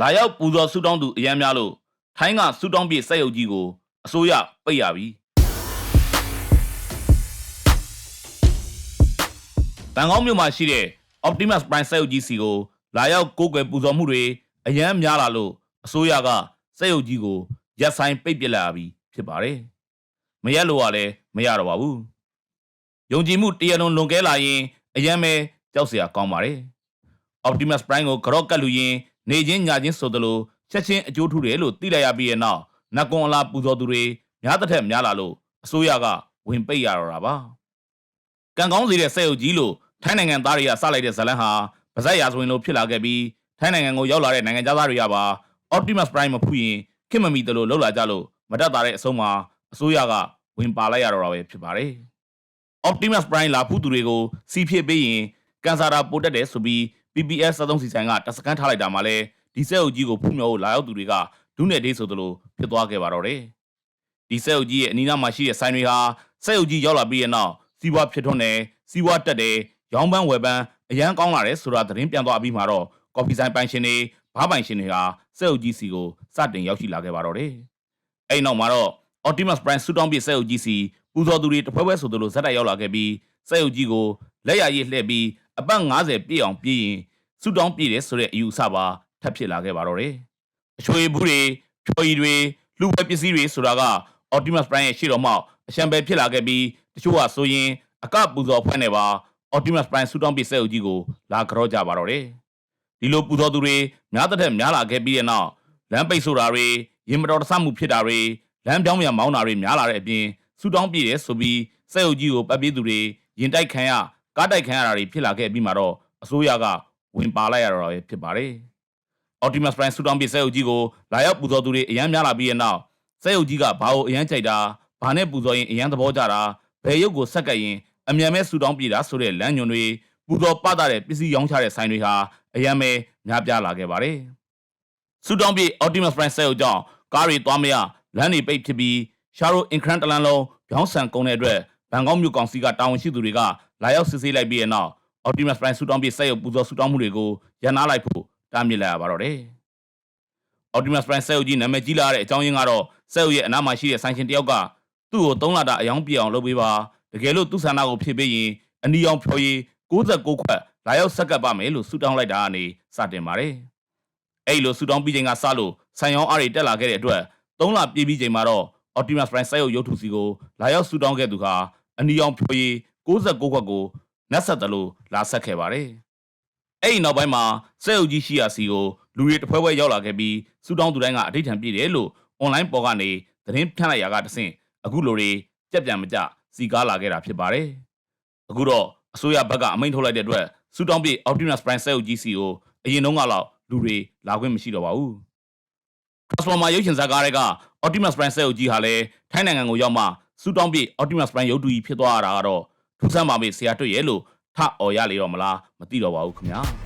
လာရောက်ပူဇော်ဆုတောင်းသူအရန်များလို့ထိုင်းကဆုတောင်းပြည့်စက်ရုပ်ကြီးကိုအစိုးရပိတ်ရပြီဘန်ကောက်မြို့မှာရှိတဲ့ Optimus Prime စက်ရုပ်ကြီးစီကိုလာရောက်ကိုးကွယ်ပူဇော်မှုတွေအရန်များလာလို့အစိုးရကစက်ရုပ်ကြီးကိုရက်ဆိုင်ပိတ်ပစ်လိုက်ရပြီဖြစ်ပါတယ်မရက်လို့ကလည်းမရတော့ပါဘူးယုံကြည်မှုတရားလုံးလွန်ကဲလာရင်အရန်ပဲကြောက်စရာကောင်းပါတယ် Optimus Prime ကိုကြော့ကတ်လူရင် နေချင်းညချင်းဆိုသလိုချက်ချင်းအကျိုးထူးတယ်လို့သိလိုက်ရပြီးတဲ့နောက်နတ်ကွန်အလားပူဇော်သူတွေများတစ်ထက်များလာလို့အစိုးရကဝင်ပိတ်ရတော့တာပါကံကောင်းစီတဲ့စက်ရုပ်ကြီးလို့ထိုင်းနိုင်ငံသားတွေကစလိုက်တဲ့ဇလန်ဟာဗဇက်ရာဇဝင်လိုဖြစ်လာခဲ့ပြီးထိုင်းနိုင်ငံကိုရောက်လာတဲ့နိုင်ငံသားတွေကပါ Optimus Prime မဖူးရင်ခင်မမီတလို့လှုပ်လာကြလို့မတတ်တာတဲ့အဆုံးမှာအစိုးရကဝင်ပါလိုက်ရတော့တာပဲဖြစ်ပါတယ် Optimus Prime လာဖူးသူတွေကိုစီဖြစ်ပေးရင်ကန်ဆာတာပိုတက်တယ်ဆိုပြီး PPS 73စီဆိုင်ကတစကန်ထားလိုက်တာမှလဲဒီစက်အုပ်ကြီးကိုဖူးမြော်ဖို့လာရောက်သူတွေကဒုနယ်ဒေးဆိုသလိုဖြစ်သွားခဲ့ပါတော့တယ်ဒီစက်အုပ်ကြီးရဲ့အနီးနားမှာရှိတဲ့ဆိုင်တွေဟာစက်အုပ်ကြီးရောက်လာပြီးတဲ့နောက်စီးပွားဖြစ်ထွန်းတယ်စီးပွားတက်တယ်ရောင်းပန်းဝယ်ပန်းအရန်ကောင်းလာတယ်ဆိုတာသတင်းပြန်သွားပြီးမှတော့ကော်ဖီဆိုင်ပိုင်ရှင်တွေဘားပိုင်ရှင်တွေဟာစက်အုပ်ကြီးစီကိုစတင်ရောက်ရှိလာခဲ့ပါတော့တယ်အဲ့နောက်မှာတော့ Optimus Prime ဆူတောင်းပြစက်အုပ်ကြီးစီပူဇော်သူတွေတပွဲပွဲဆိုသလိုဇက်တိုက်ရောက်လာခဲ့ပြီးစက်အုပ်ကြီးကိုလက်ရရည်လှည့်ပြီး အပတ်90ပြည့်အောင်ပြည့်ရင်ဆူတောင်းပြည့်တယ်ဆိုတဲ့အယူအဆပါထပ်ဖြစ်လာခဲ့ပါတော့တယ်အချွေဘူးတွေဖြော်ရည်တွေလူဝဲပစ္စည်းတွေဆိုတာက Optimus Prime ရဲ့ရှေ့တော်မှောက်အရှံပဲဖြစ်လာခဲ့ပြီးတချို့ကဆိုရင်အကပူဇော်ဖွဲ့နေပါ Optimus Prime ဆူတောင်းပြစက်အုပ်ကြီးကိုလာကြော့ကြပါတော့တယ်ဒီလိုပူဇော်သူတွေများတဲ့ထက်များလာခဲ့ပြီးတဲ့နောက်လမ်းပိတ်ဆိုတာတွေရင်မတော်တဆမှုဖြစ်တာတွေလမ်းပြောင်းပြန်မောင်းတာတွေများလာတဲ့အပြင်ဆူတောင်းပြည့်တယ်ဆိုပြီးစက်အုပ်ကြီးကိုပတ်ပြေးသူတွေရင်တိုက်ခံရ ကားတိုက်ခံရတာတွေဖြစ်လာခဲ့ပြီးမှတော့အစိုးရကဝင်ပါလိုက်ရတော့ပဲဖြစ်ပါတယ် Optimus Prime ဆူတောင်းပြစက်အုပ်ကြီးကိုလာရောက်ပူဇော်သူတွေအရန်များလာပြီးတဲ့နောက်စက်အုပ်ကြီးကဘာကိုအရန်ကြိုက်တာဘာနဲ့ပူဇော်ရင်အရန်သဘောကျတာဘယ်ရုပ်ကိုဆက်ကပ်ရင်အမြန်မဲ့ဆူတောင်းပြတာဆိုတဲ့လမ်းညွန်တွေပူဇော်ပတာတဲ့ပစ္စည်းရောင်းချတဲ့ဆိုင်တွေဟာအရန်ပဲများပြားလာခဲ့ပါတယ်ဆူတောင်းပြ Optimus Prime စက်အုပ်ကြောင့်ကားတွေသွားမရလမ်းတွေပိတ်ဖြစ်ပြီးရှာရိုအင်ခရန်တလန်လုံးပြောင်းဆန်ကုန်တဲ့အတွက် ဘန်ကောက်မြို့ကောင်စီကတာဝန်ရှိသူတွေကလာရောက်စစ်ဆေးလိုက်ပြီးတဲ့နောက် Optimus Prime ဆူတောင်းပြစက်ရုပ်ပူဇော်ဆူတောင်းမှုတွေကိုရန်နာလိုက်ဖို့တားမြစ်လိုက်ရပါတော့တယ်။ Optimus Prime စက်ရုပ်ကြီးနာမည်ကြီးလာတဲ့အကြောင်းရင်းကတော့စက်ရုပ်ရဲ့အနားမှာရှိတဲ့ဆိုင်ရှင်တယောက်ကသူ့ကို3လတာအယောင်ပြအောင်လုပ်ပေးပါတကယ်လို့သူ့ဆန္ဒကိုဖြည့်ပေးရင်အနီအောင်ဖြော်ရည်69ခွက်လာရောက်ဆက်ကပ်ပါမယ်လို့ဆူတောင်းလိုက်တာကနေစတင်ပါတယ်။အဲ့လိုဆူတောင်းပြီးချိန်ကစလို့ဆိုင်ရောင်းအားတွေတက်လာခဲ့တဲ့အတွက်3လပြည့်ပြီးချိန်မှာတော့ Optimus Prime စက်ရုပ်ရုပ်ထုစီကိုလာရောက်ဆူတောင်းခဲ့သူဟာ အနီအောင်ဖြိုရည်69ခွက်ကိုနတ်ဆက်တလို့လာဆက်ခဲ့ပါတယ်။အဲ့ဒီနောက်ပိုင်းမှာစက်ရုပ်ကြီးရှိရာစီကိုလူတွေတစ်ဖွဲဖွဲရောက်လာခဲ့ပြီးဆူတောင်းသူတိုင်းကအဋိဌံပြည့်တယ်လို့ online ပေါ်ကနေသတင်းဖြန့်လိုက်ရာကတဆင့်အခုလိုတွေကြက်ပြန်မကြစီကားလာခဲ့တာဖြစ်ပါတယ်။အခုတော့အစိုးရဘက်ကအမိန့်ထုတ်လိုက်တဲ့အတွက်ဆူတောင်းပြည့် Optimus Prime စက်ရုပ်ကြီးစီကိုအရင်တုန်းကတော့လူတွေလာခွင့်မရှိတော့ပါဘူး။ Transformer ရုပ်ရှင်ဇာတ်ကားတွေက Optimus Prime စက်အုပ်ကြီးဟာလည်းထိုင်းနိုင်ငံကိုရောက်မှ စူတောင်းပြည့် Optimus Prime ရုပ်တူကြီးဖြစ်သွားတာကတော့ထူးဆန်းပါမေးဆရာတွေ့ရဲ့လို့ထအော်ရလေတော့မလားမသိတော့ပါဘူးခင်ဗျာ။